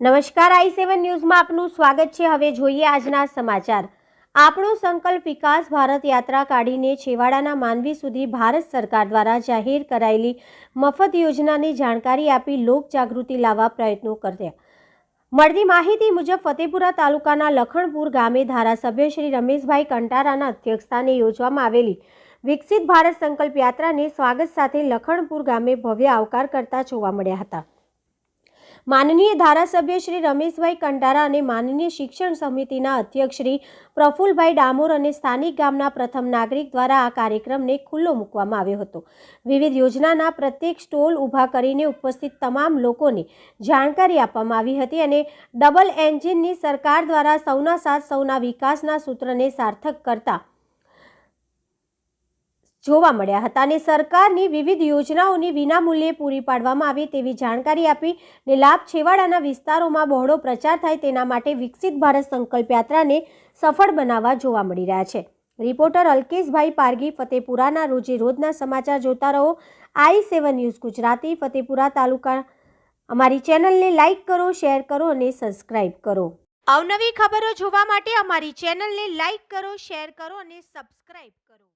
નમસ્કાર, આઈ સેવન ન્યૂઝમાં આપનું સ્વાગત છે. હવે જોઈએ આજના સમાચાર. આપણો સંકલ્પ વિકાસ ભારત યાત્રા કાઢીને છેવાડાના માનવી સુધી ભારત સરકાર દ્વારા જાહેર કરાયેલી મફત યોજનાની જાણકારી આપી લોક જાગૃતિ લાવવા પ્રયત્નો કર્યા. મળતી માહિતી મુજબ ફતેપુરા તાલુકાના લખણપુર ગામે ધારાસભ્ય શ્રી રમેશભાઈ કંટારાના અધ્યક્ષસ્થાને યોજવામાં આવેલી વિકસિત ભારત સંકલ્પ યાત્રાને સ્વાગત સાથે લખણપુર ગામે ભવ્ય આવકાર કરતા જોવા મળ્યા હતા. માનનીય ધારાસભ્ય શ્રી રમેશભાઈ કંટારા અને માનનીય શિક્ષણ સમિતિના અધ્યક્ષ શ્રી પ્રફુલભાઈ ડામોર અને સ્થાનિક ગામના પ્રથમ નાગરિક દ્વારા આ કાર્યક્રમને ખુલ્લો મૂકવામાં આવ્યો હતો. વિવિધ યોજનાના પ્રત્યેક સ્ટોલ ઊભા કરીને ઉપસ્થિત તમામ લોકોને જાણકારી આપવામાં આવી હતી અને ડબલ એન્જિનની સરકાર દ્વારા સૌના સાથ સૌના વિકાસના સૂત્રને સાર્થક કરતા જોવા મળ્યા હતા અને સરકારની વિવિધ યોજનાઓની વિનામૂલ્યે પૂરી પાડવામાં આવે તેવી જાણકારી આપી ને લાભ છેવાડાના વિસ્તારોમાં બહોળો પ્રચાર થાય તેના માટે વિકસિત ભારત સંકલ્પ યાત્રાને સફળ બનાવવા જોવા મળી રહ્યા છે. રિપોર્ટર અલ્કેશભાઈ પારગી ફતેપુરાના રોજે રોજના સમાચાર જોતા રહો. I seven news Gujarati, Fatepura taluka. અમારી ચેનલને લાઇક કરો, શેર કરો અને સબસ્ક્રાઇબ કરો. અવનવી ખબરો જોવા માટે અમારી ચેનલને લાઇક કરો, શેર કરો અને સબસ્ક્રાઇબ કરો.